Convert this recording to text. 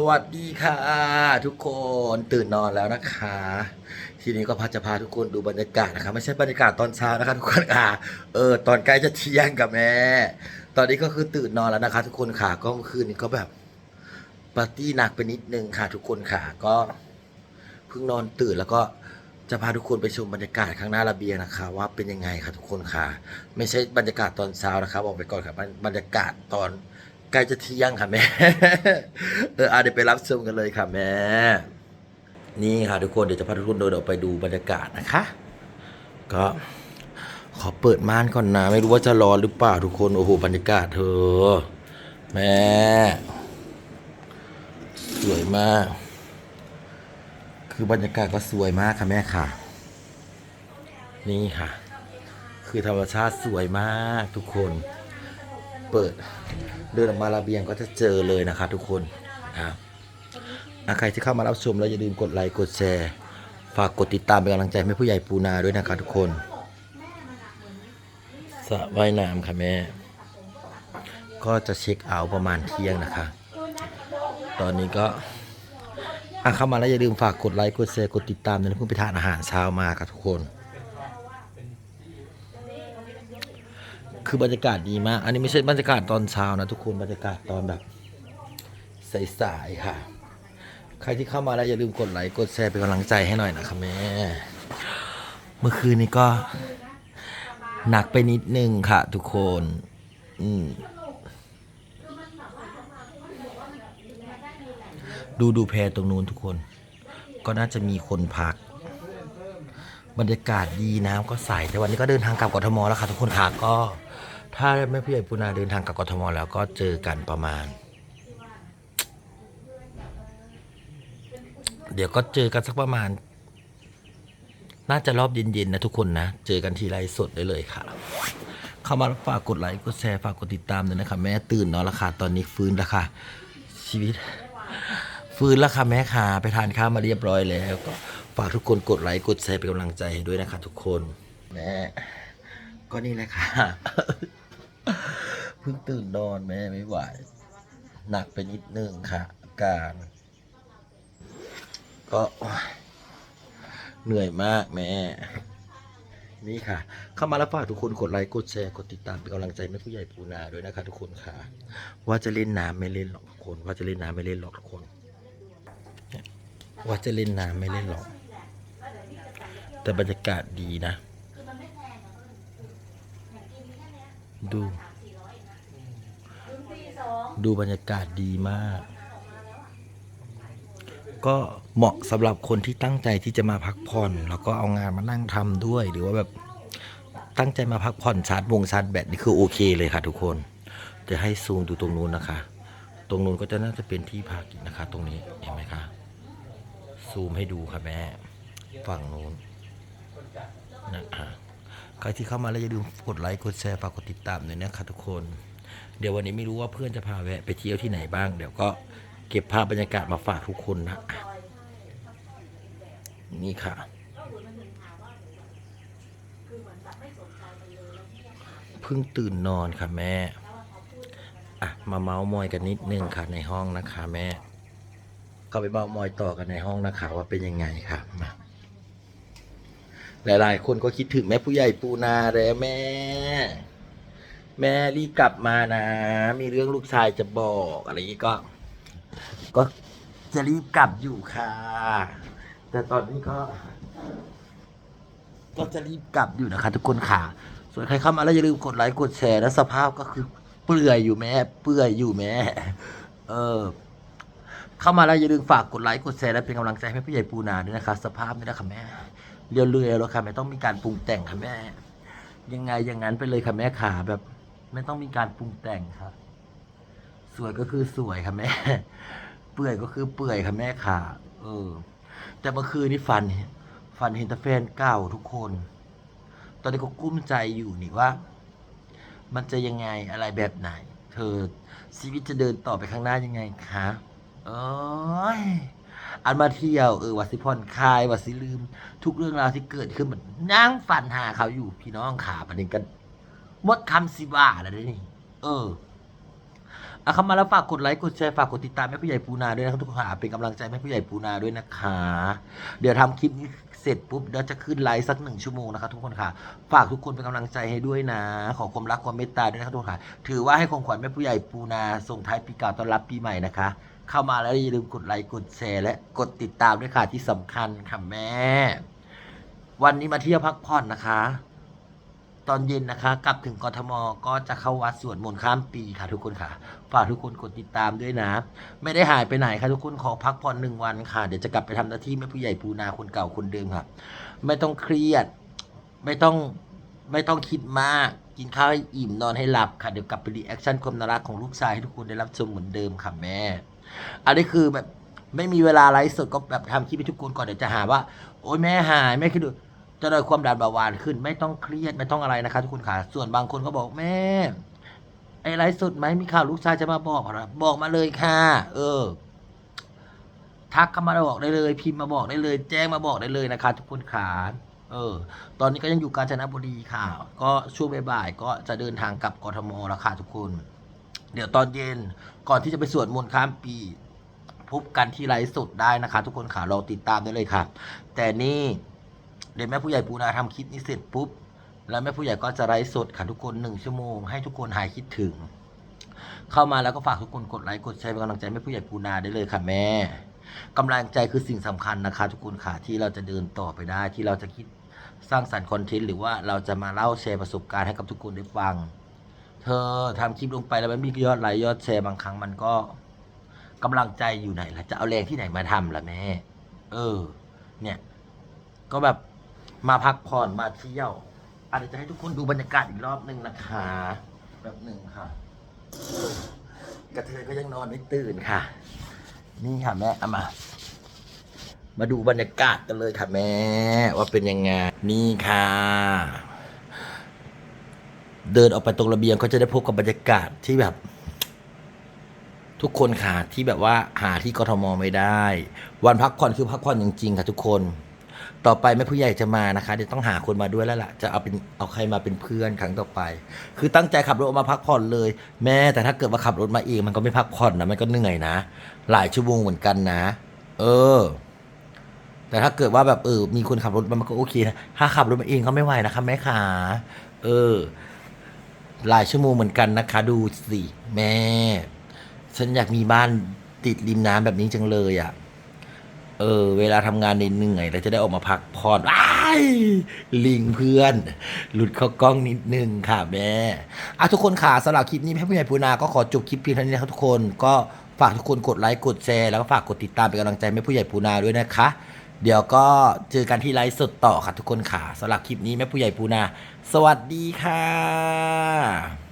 สวัสดีค่ะ ทุกคนตื่นนอนแล้วนะคะ ทีนี้ก็พาจะพาทุกคนดูบรรยากาศนะคะไม่ใช่บรรยากาศตอนเช้านะคะทุกคนค่ะเออตอนใกล้จะเที่ยงกับแม่ ตอนนี้ก็คือตื่นนอนแล้วนะคะ ทุกคนค่ะก็เมื่อคืนนี้ก็แบบปาร์ตี้หนักไปนิดนึงค่ะ ทุกคนค่ะก็เพิ่งนอนตื่นแล้วก็จะพาทุกคนไปชมบรรยากาศข้างหน้าระเบียงนะคะ ว่าเป็นยังไงค่ะทุกคนค่ะ ไม่ใช่บรรยากาศตอนเช้านะคะบอกไปก่อนค่ะบรรยากาศตอน ใกล้จะเที่ยงค่ะแม่ เอออะเดี๋ยวไปรับชมกันเลยค่ะแม่ นี่ค่ะทุกคนเดี๋ยวจะพาทุกคนเดินออกไปดูบรรยากาศนะคะ ก็ขอเปิดม่านก่อนนะ ไม่รู้ว่าจะร้อนหรือเปล่าทุกคนโอ้โหบรรยากาศเธอ แม่ สวยมาก คือบรรยากาศก็สวยมากค่ะแม่ค่ะ นี่ค่ะ คือธรรมชาติสวยมากทุกคน เปิด เดินออกมาระเบียงก็จะเจอเลยนะคะทุกคนครับอะใครที่เข้ามารับชมแล้วอย่าลืมกดไลค์กดแชร์ฝากกดติดตามเป็นกำลังใจให้ผู้ใหญ่ปูนาด้วยนะคะทุกคนสระว่ายน้ำค่ะแม่ ก็จะเช็คเอาท์ประมาณเที่ยงนะคะ ตอนนี้ก็อะเข้ามาแล้วอย่าลืมฝากกดไลค์กดแชร์กดติดตามนะเพิ่งไปทานอาหารเช้ามาค่ะทุกคน คือบรรยากาศดีมาก อันนี้ไม่ใช่บรรยากาศตอนเช้านะทุกคนบรรยากาศตอนแบบสายๆค่ะ ใครที่เข้ามาแล้วอย่าลืมกดไลค์กดแชร์เป็นกำลังใจให้หน่อยนะคะแม่เมื่อคืนนี้ก็หนักไปนิดนึงค่ะ ทุกคน อืมดูดูแพรตรงนู้นทุกคน ก็น่าจะมีคนพัก บรรยากาศดีน้ำก็ใสแต่วันนี้ก็เดินทางกลับกทมแล้วค่ะทุกคนค่ะก็ ถ้าแม่ผู้ใหญ่ปูนาเดินทางกลับกทมแล้วก็เจอกันประมาณ เดี๋ยวก็เจอกันสักประมาณ น่าจะรอบเย็นๆนะทุกคนนะ เจอกันทีไรสดได้เลยค่ะ เข้ามาฝากกดไลค์กดแชร์ฝากกดติดตามด้วยนะคะแม่ตื่นนอนแล้วค่ะตอนนี้ฟื้นแล้วค่ะชีวิต ฟื้นแล้วค่ะแม่ค่ะไปทานข้าวมาเรียบร้อยแล้ว ก็ฝากทุกคนกดไลค์กดแชร์เป็นกำลังใจให้ด้วยนะคะ ทุกคนแม่ก็นี่แหละค่ะเพิ่งตื่นนอนแม่ไม่ไหวหนักไปนิดนึงค่ะอาการ ก็เหนื่อยมากแม่ นี่ค่ะ เข้ามาแล้วฝากทุกคนกดไลค์กดแชร์กดติดตามเป็นกำลังใจแม่ผู้ใหญ่ปูนาด้วยนะคะ ทุกคนค่ะ ว่าจะเล่นน้ำไม่เล่นหรอกทุกคน ว่าจะเล่นน้ำไม่เล่นหรอกทุกคน ว่าจะเล่นน้ำไม่เล่นหรอก แต่บรรยากาศดีนะ ดู ดูบรรยากาศดีมาก ก็เหมาะสำหรับคนที่ตั้งใจที่จะมาพักผ่อน แล้วก็เอางานมานั่งทำด้วย หรือว่าแบบตั้งใจมาพักผ่อนชาร์จวงชาร์จแบตนี่คือโอเคเลยค่ะทุกคนจะให้ซูมดูตรงนู้นนะคะ ตรงนู้นก็จะน่าจะเป็นที่พักอีกนะคะ ตรงนี้เห็นไหมคะ ซูมให้ดูค่ะแม่ ฝั่งนู้นนะอะใครที่เข้ามาแล้วอย่าลืมกดไลค์กดแชร์ฝากกดติดตามด้วยนะคะทุกคน เดี๋ยววันนี้ไม่รู้ว่าเพื่อนจะพาแวะไปเที่ยวที่ไหนบ้าง เดี๋ยวก็เก็บภาพบรรยากาศมาฝากทุกคนนะอะนี่ค่ะ เพิ่งตื่นนอนค่ะแม่ อะ มาเมาส์มอยกันนิดนึงค่ะในห้องนะคะแม่ ก็ไปเมามอยต่อกันในห้องนะคะว่าเป็นยังไงค่ะมาหลายๆ คนก็คิดถึงแม่ผู้ใหญ่ปูนาแล้วแม่ แม่รีบกลับมานะ มีเรื่องลูกชายจะบอกอะไรอย่างนี้ก็ ก็จะรีบกลับอยู่ค่ะ แต่ตอนนี้ก็ ก็จะรีบกลับอยู่นะคะ ทุกคนค่ะ ส่วนใครเข้ามาแล้วอย่าลืมกดไลค์กดแชร์นะสภาพก็คือ เปื่อยอยู่แม่ เปื่อยอยู่แม่ เออ เข้ามาแล้วอย่าลืมฝากกดไลค์กดแชร์และเป็นกำลังใจให้ผู้ใหญ่ปูนาด้วยนะคะสภาพนี่นะคะแม่เรียวเรือยแล้วค่ะไม่ต้องมีการปรุงแต่งค่ะแม่ ยังไงอย่างนั้นไปเลยค่ะแม่ขาแบบ ไม่ต้องมีการปรุงแต่งค่ะ สวยก็คือสวยค่ะแม่เปื่อยก็คือเปื่อยค่ะแม่ขาเออ แต่เมื่อคืนนี่ฝันเห็นฝันเห็นต่แฟนเก่าทุกคน ตอนนี้ก็กุ้มใจอยู่นี่ว่า มันจะยังไงอะไรแบบไหน เธอชีวิตจะเดินต่อไปข้างหน้ายังไงคะ อ้ยอันมาเที่ยวเออวัสิพรคลายวัสิลืม ทุกเรื่องราวที่เกิดขึ้นมันนั่งฝันหาเขาอยู่พี่น้องขาประเด็นกันหมดคำสิว่าแล้วนี่ เอออะเข้ามาแล้วฝากกดไลค์กดแชร์ฝากกดติดตามแม่ผู้ใหญ่ปูนาด้วยนะครับทุกคนเป็นกำลังใจแม่ผู้ใหญ่ปูนาด้วยนะคะ เดี๋ยวทำคลิปนี้เสร็จปุ๊บเดี๋ยวจะขึ้นไลฟ์สักหนึ่งชั่วโมงนะครับทุกคนค่ะ ฝากทุกคนเป็นกำลังใจให้ด้วยนะ ขอความรักความเมตตาด้วยนะครับทุกคนค่ะ ถือว่าให้ของขวัญแม่ผู้ใหญ่ปูนาส่งท้ายปีเก่าต้อนรับปีใหม่นะคะ เข้ามาแล้วอย่าลืมกดไลค์กดแชร์และกดติดตามด้วยค่ะที่สำคัญค่ะแม่ วันนี้มาเที่ยวพักผ่อนนะคะ ตอนเย็นนะคะ กลับถึงกทมก็จะเข้าวัดสวดมนต์ข้ามปีค่ะทุกคนค่ะฝากทุกคนกดติดตามด้วยนะ ไม่ได้หายไปไหนค่ะทุกคนขอพักผ่อนหนึ่งวันค่ะ เดี๋ยวจะกลับไปทำหน้าที่แม่ผู้ใหญ่ปูนาคนเก่าคนเดิมค่ะ ไม่ต้องเครียด ไม่ต้องไม่ต้องคิดมากกินข้าวให้อิ่มนอนให้หลับค่ะ เดี๋ยวกลับไปรีแอคชั่นความน่ารักของลูกชายให้ทุกคนได้รับชมเหมือนเดิมค่ะแม่ อันนี้คือแบบไม่มีเวลาไลฟ์สดก็แบบทำคลิปให้ทุกคนก่อนเดี๋ยวจะหาว่า โอ๊ยแม่หายแม่คิดดูจะได้ความดันเบาหวานขึ้น ไม่ต้องเครียดไม่ต้องอะไรนะคะทุกคนค่ะส่วนบางคนก็บอกแม่ ไอไลฟ์สดไหมมีข่าวลูกชายจะมาบอกเหรอบอกมาเลยค่ะ เออ ทักเข้ามาบอกได้เลย พิมพ์มาบอกได้เลย แจ้งมาบอกได้เลยนะคะ ทุกคนขาเออ ตอนนี้ก็ยังอยู่กาญจนบุรีค่ะ ก็ช่วงบ่ายๆก็จะเดินทางกลับกทมแล้วค่ะทุกคน เดี๋ยวตอนเย็นก่อนที่จะไปสวดมนต์ข้ามปี พบกันที่ไลฟ์สดได้นะคะ ทุกคนค่ะลอติดตามได้เลยค่ะ แต่นี่เดี๋ยวแม่ผู้ใหญ่ปูนาทำคลิปนี้เสร็จปุ๊บ แล้วแม่ผู้ใหญ่ก็จะไลฟ์สดค่ะทุกคนหนึ่งชั่วโมงให้ทุกคนหายคิดถึง เข้ามาแล้วก็ฝากทุกคนกดไลค์กดแชร์เป็นกำลังใจแม่ผู้ใหญ่ปูนาได้เลยค่ะแม่กำลังใจคือสิ่งสำคัญนะคะ ทุกคนค่ะที่เราจะเดินต่อไปได้ที่เราจะคิดสร้างสรรค์คอนเทนต์หรือว่าเราจะมาเล่าแชร์ประสบการณ์ให้กับทุกคนได้ฟัง เธอทำคลิปลงไปแล้วมันมียอดไลค์ยอดแชร์บางครั้งมันก็กำลังใจอยู่ไหนล่ะจะเอาแรงที่ไหนมาทำล่ะแม่ เออ เนี่ย ก็แบบมาพักผ่อนมาเที่ยวอาจจะให้ทุกคนดูบรรยากาศอีกรอบหนึ่งนะคะแบบหนึ่งค่ะ กระเทยก็ยังนอนไม่ตื่นค่ะ นี่ค่ะแม่เอามา มาดูบรรยากาศกันเลยค่ะแม่ ว่าเป็นยังไงนี่ค่ะ เดินออกไปตรงระเบียงก็จะได้พบกับบรรยากาศที่แบบ ทุกคนค่ะที่แบบว่าหาที่กทมไม่ได้ วันพักผ่อนคือพักผ่อนจริงๆค่ะทุกคน ต่อไปแม่ผู้ใหญ่จะมานะคะเดี๋ยวต้องหาคนมาด้วยแล้วล่ะ จะเอาเป็นเอาใครมาเป็นเพื่อนครั้งต่อไป คือตั้งใจขับรถออกมาพักผ่อนเลย แม่แต่ถ้าเกิดว่าขับรถมาเองมันก็ไม่พักผ่อนนะมันก็เหนื่อยนะ หลายชั่วโมงเหมือนกันนะ เออแต่ถ้าเกิดว่าแบบเออมีคนขับรถมามันก็โอเคนะ ถ้าขับรถมาเองก็ไม่ไหวนะคะแม่ขาเออ หลายชั่วโมงเหมือนกันนะคะ ดูสิแม่ ฉันอยากมีบ้านติดริมน้ำแบบนี้จังเลยอะ่ะ เออ เวลาทำงานเหนื่อยๆแล้วจะได้ออกมาพักผ่อนอ้ายลิงเพื่อน หลุดเข้ากล้องนิดนึงค่ะแม่อะทุกคนค่ะสำหรับคลิปนี้แม่ผู้ใหญ่ปูนา ก็ขอจบคลิปเพียงเท่านี้นะครับทุกคน ก็ฝากทุกคนกดไลค์กดแชร์แล้วก็ฝากกดติดตามเป็นกำลังใจแม่ผู้ใหญ่ปูนาด้วยนะคะ เดี๋ยวก็เจอกันที่ไลฟ์สดต่อค่ะทุกคนค่ะสำหรับคลิปนี้แม่ผู้ใหญ่ปูนา สวัสดีค่ะ